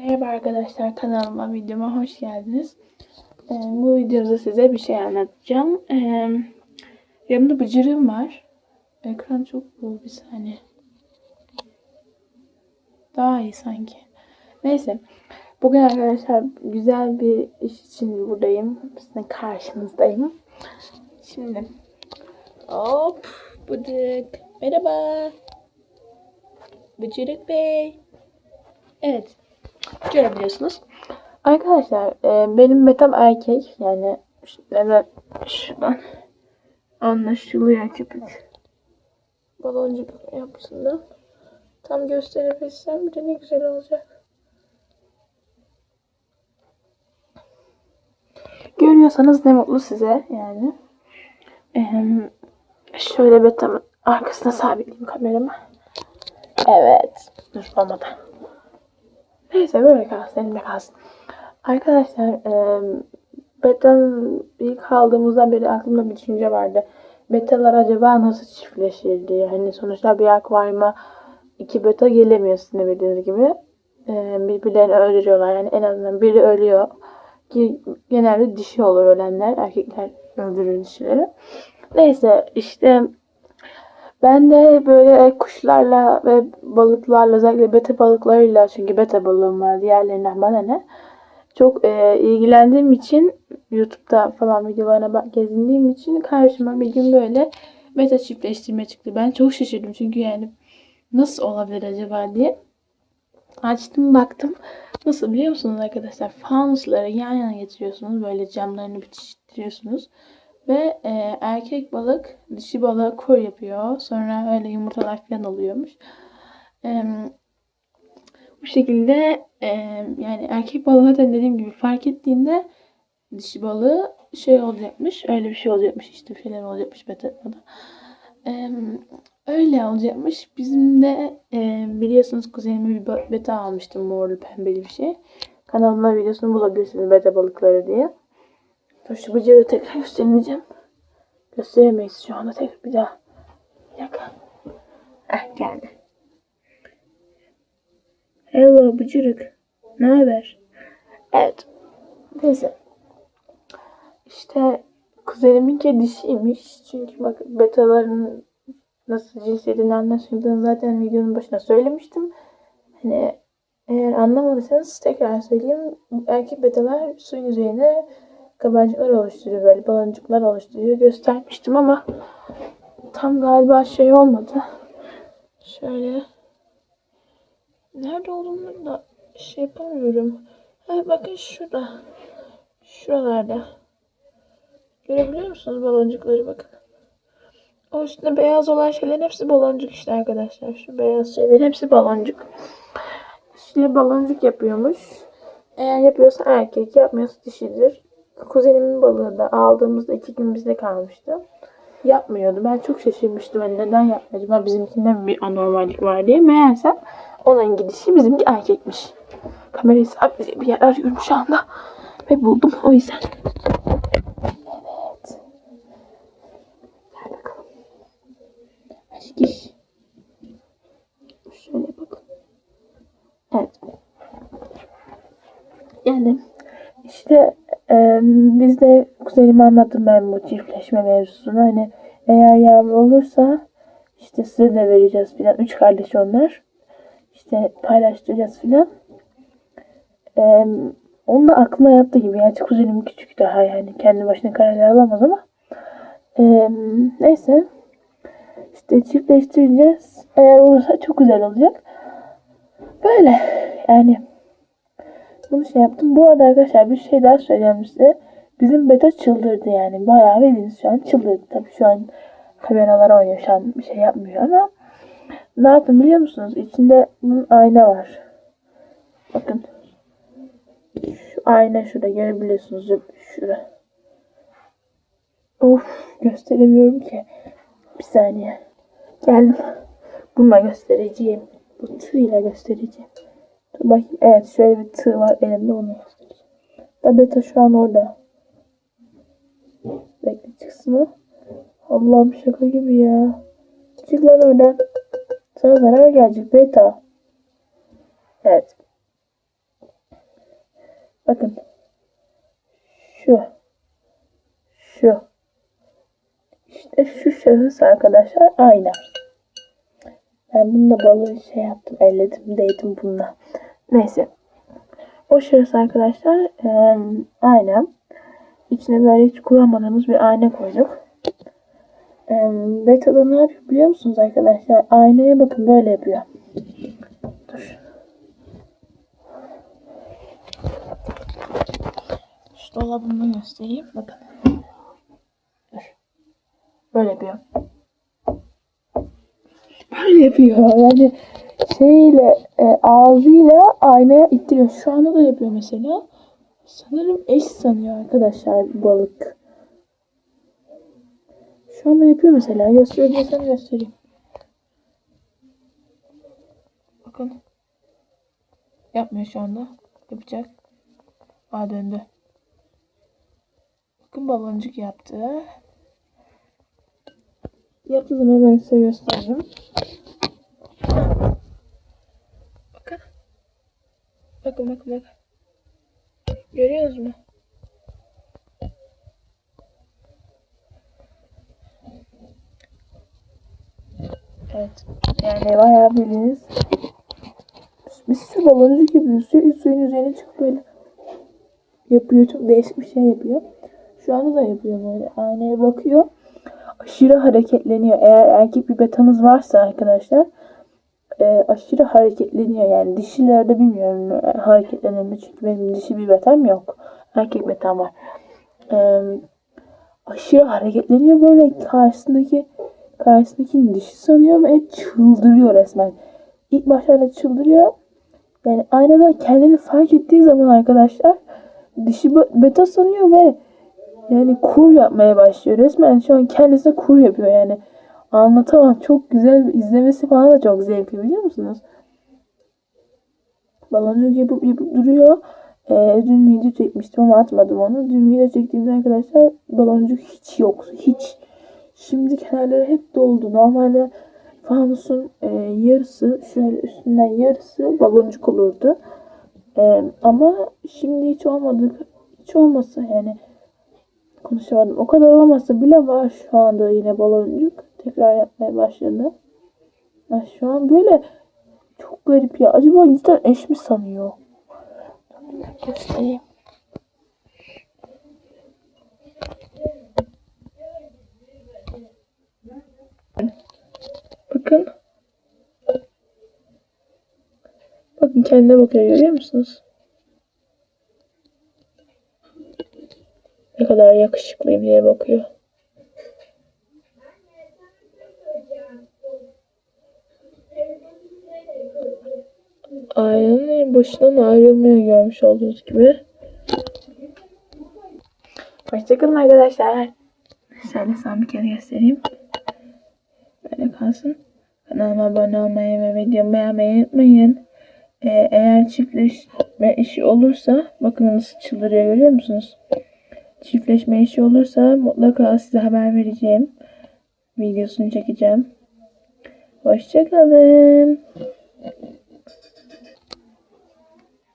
Merhaba arkadaşlar kanalıma videoma hoş geldiniz. Ee, bu videoda size bir şey anlatacağım. Ee, yanımda bıcırığım var. Ekran çok bu bir saniye. Daha iyi sanki. Neyse. Bugün arkadaşlar güzel bir iş için buradayım. Sizin karşınızdayım. Şimdi hop bıcırık. Merhaba. Bıcırık Bey. Evet. Görebiliyorsunuz. Arkadaşlar e, benim metam erkek. Yani neden şuradan anlaşılıyor köpük. Baloncuk yapısında. Tam gösterebilsem bir de ne güzel olacak. Görüyorsanız ne mutlu size yani. Ee, şöyle betamın arkasına sabitleyeyim kameramı. Evet. Dur olmadı. Neyse böyle kalsın, elimde kalsın. Arkadaşlar, e, betan ilk aldığımızdan beri aklımda bir düşünce vardı. Betalar acaba nasıl çiftleşir. Hani sonuçta bir akvaryuma iki beta gelemiyor sizin bildiğiniz gibi. E, birbirlerini öldürüyorlar. Yani en azından biri ölüyor. Ki genelde dişi olur ölenler. Erkekler öldürür dişileri. Neyse işte ben de böyle kuşlarla ve balıklarla özellikle beta balıklarıyla çünkü beta balığım var diğerlerinden bana ne çok e, ilgilendiğim için YouTube'da falan videolarına bak, gezindiğim için karşıma bir gün böyle beta çiftleştirme çıktı. Ben çok şaşırdım çünkü yani nasıl olabilir acaba diye. Açtım baktım. Nasıl biliyor musunuz arkadaşlar? Fanusları yan yana getiriyorsunuz. Böyle camlarını bitiştiriyorsunuz. Ve e, erkek balık dişi balığa kor yapıyor. Sonra öyle yumurtalar falan oluyormuş. E, bu şekilde e, yani erkek balığı zaten dediğim gibi fark ettiğinde dişi balığı şey olacakmış. Öyle bir şey olacakmış işte bir şeyler olacakmış betatmada. E, öyle olacakmış. Bizim de e, biliyorsunuz kuzenime bir beta almıştım morlu pembeli bir şey. Kanalımda videosunu bulabilirsiniz beta balıkları diye. Dur şu bıcırı tekrar göstereceğim. Gösteremeyiz şu anda tek bir daha. Bir dakika. Heh geldi. Hello bıcırık. Ne haber? Evet. Neyse. İşte kuzenimin kedisiymiş. Çünkü bak betaların nasıl cinsiyetini anlaşıldığını zaten videonun başına söylemiştim. Hani eğer anlamadıysanız tekrar söyleyeyim. Erkek betalar suyun yüzeyine kabarcıklar oluşturuyor böyle baloncuklar oluşturuyor göstermiştim ama tam galiba şey olmadı. Şöyle nerede olduğunu da şey yapamıyorum. Ha, bakın şurada. Şuralarda. Görebiliyor musunuz baloncukları bakın. O üstünde beyaz olan şeylerin hepsi baloncuk işte arkadaşlar. Şu beyaz şeylerin hepsi baloncuk. İşte baloncuk yapıyormuş. Eğer yapıyorsa erkek, yapmıyorsa dişidir. Kuzenimin balığı da aldığımızda iki gün bizde kalmıştı. Yapmıyordu. Ben çok şaşırmıştım. Hani neden yapmıyor? Acaba bizimkinde bir anormallik var diye. Meğersem onun gidişi bizimki erkekmiş. Kamerayı sabit bir yer arıyorum şu anda. Ve buldum o yüzden. Evet. Gel bakalım. Aşk iş. Şöyle bakın. Evet. Geldim. İşte ee, biz de kuzenime anlattım ben bu çiftleşme mevzusunu. Hani eğer yavru olursa işte size de vereceğiz filan. Üç kardeş onlar. İşte paylaştıracağız filan. Ee, onun da aklına yattı gibi. Gerçi kuzenim küçük daha yani. Kendi başına karar alamaz ama. Ee, neyse. İşte çiftleştireceğiz. Eğer olursa çok güzel olacak. Böyle. Yani bunu şey yaptım. Bu arada arkadaşlar bir şey daha söyleyeceğim size. Bizim beta çıldırdı yani. Bayağı bildiğiniz şu an çıldırdı. Tabii şu an kameralar oynuyor. Şu an bir şey yapmıyor ama ne yaptım biliyor musunuz? İçinde bunun ayna var. Bakın. Şu ayna şurada görebiliyorsunuz. Şurada. Of gösteremiyorum ki. Bir saniye. Geldim. Bununla göstereceğim. Bu tığla göstereceğim. Dur bakayım. Evet şöyle bir tığ var elimde onu göstereceğim. Da beta şu an orada. Bekle çıksın o. Allah'ım şaka gibi ya. Çık lan oradan. Sana zarar gelecek beta. Evet. Bakın. Şu. Şu. İşte şu şahıs arkadaşlar ayna. Ben bununla balığı şey yaptım. Elledim, değdim bununla. Neyse. O şahıs arkadaşlar e, ayna. İçine böyle hiç kullanmadığımız bir ayna koyduk. E, Beta'da ne yapıyor biliyor musunuz arkadaşlar? Aynaya bakın böyle yapıyor. Dur. Şu dolabımı göstereyim. Bakın. Dur. Böyle yapıyor. Böyle yapıyor. Yani şeyle e, ağzıyla aynaya ittiriyor. Şu anda da yapıyor mesela. Sanırım eş sanıyor arkadaşlar balık. Şu anda yapıyor mesela. Gösterebilirsem göstereyim. Bakın. Yapmıyor şu anda. Yapacak. Aa döndü. Bakın baloncuk yaptı. Yaptığı zaman ben size göstereyim. Bakın. Bakın bakın bakın. Görüyoruz mu? Evet. Yani bayağı bildiğiniz bir sürü baloncuk yapıyor. Suyun, suyun üzerine çıkıp böyle yapıyor. Çok değişik bir şey yapıyor. Şu anda da yapıyor böyle. Aynaya bakıyor. Aşırı hareketleniyor. Eğer erkek bir betanız varsa arkadaşlar e, aşırı hareketleniyor. Yani dişilerde bilmiyorum e, hareketlenir mi? Çünkü benim dişi bir betam yok. Erkek betam var. E, aşırı hareketleniyor. Böyle karşısındaki karşısındaki dişi sanıyor ve çıldırıyor resmen. İlk başlarda çıldırıyor. Yani aynada kendini fark ettiği zaman arkadaşlar dişi be- beta sanıyor ve yani kur yapmaya başlıyor. Resmen şu an kendisine kur yapıyor yani. Anlatamam. Çok güzel. izlemesi falan da çok zevkli biliyor musunuz? Baloncuk yapıp yapıp duruyor. Ee, dün video çekmiştim ama atmadım onu. Dün video çektiğimde arkadaşlar baloncuk hiç yok. Hiç. Şimdi kenarları hep doldu. Normalde fanusun e, yarısı şöyle üstünden yarısı baloncuk olurdu. E, ama şimdi hiç olmadı. Hiç olmasa yani konuşamadım. O kadar olmasa bile var şu anda yine baloncuk. Tekrar yapmaya başladı. Ya şu an böyle çok garip ya. Acaba insan eş mi sanıyor? Göstereyim. Bakın. Bakın kendine bakıyor görüyor musunuz? Ne kadar yakışıklıyım diye bakıyor. Aynen başından ayrılmıyor görmüş olduğunuz gibi. Hoşçakalın arkadaşlar. Şöyle son bir kere göstereyim. Böyle kalsın. Kanalıma abone olmayı ve videomu beğenmeyi unutmayın. Ee, eğer çiftleşme işi olursa bakın nasıl çıldırıyor görüyor musunuz? Çiftleşme işi olursa mutlaka size haber vereceğim. Videosunu çekeceğim. Hoşçakalın.